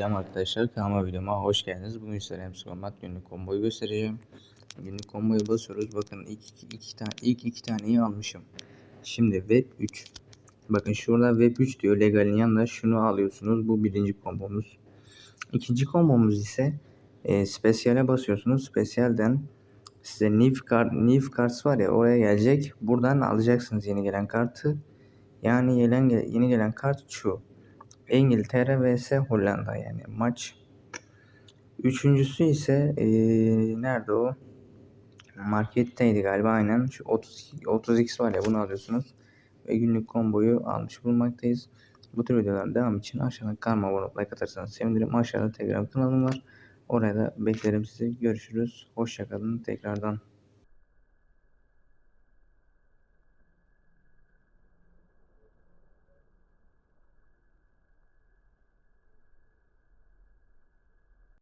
Selam arkadaşlar kanalıma videoma hoş geldiniz. Bugün sizlere hem format günlük komboyu göstereceğim. Günlük komboyu basıyoruz. Bakın ilk iki, iki tane ilk iki taneyi almışım. Şimdi web 3. Bakın şurada web 3 diyor. Legalin yanında şunu alıyorsunuz. Bu birinci kombomuz. İkinci kombomuz ise e, spesiyale basıyorsunuz. Spesiyalden size new card new cards var ya oraya gelecek. Buradan alacaksınız yeni gelen kartı. Yani yeni, yeni gelen kart şu. İngiltere vs Hollanda yani maç. Üçüncüsü ise ee, nerede o? Marketteydi galiba aynen. Şu 30 30x var ya bunu alıyorsunuz. Ve günlük komboyu almış bulmaktayız. Bu tür videoların devam için aşağıdan karma abone like atarsanız sevinirim. Aşağıda Telegram kanalım var. Oraya da beklerim sizi. Görüşürüz. Hoşçakalın tekrardan.